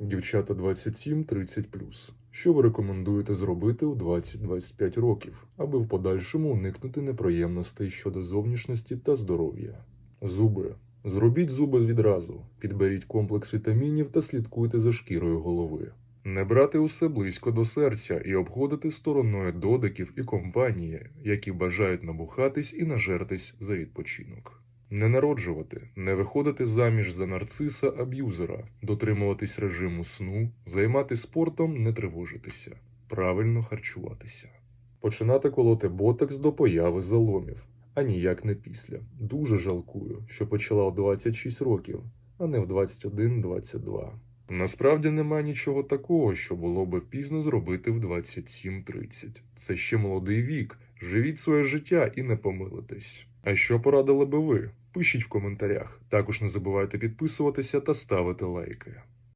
Дівчата 27-30+. Що ви рекомендуєте зробити у 20-25 років, аби в подальшому уникнути неприємностей щодо зовнішності та здоров'я? Зуби. Зробіть зуби відразу, підберіть комплекс вітамінів та слідкуйте за шкірою голови. Не брати усе близько до серця і обходити стороною додиків і компанії, які бажають набухатись і нажертись за відпочинок. Не народжувати, не виходити заміж за нарциса аб'юзера, дотримуватись режиму сну, займати спортом, не тривожитися, правильно харчуватися. Починати колоти ботекс до появи заломів, а ніяк не після. Дуже жалкую, що почала у 26 років, а не в 21-22. Насправді нема нічого такого, що було би пізно зробити в 27-30. Це ще молодий вік. Живіть своє життя і не помилитесь. А що порадили би ви? Пишіть в коментарях. Також не забувайте підписуватися та ставити лайки.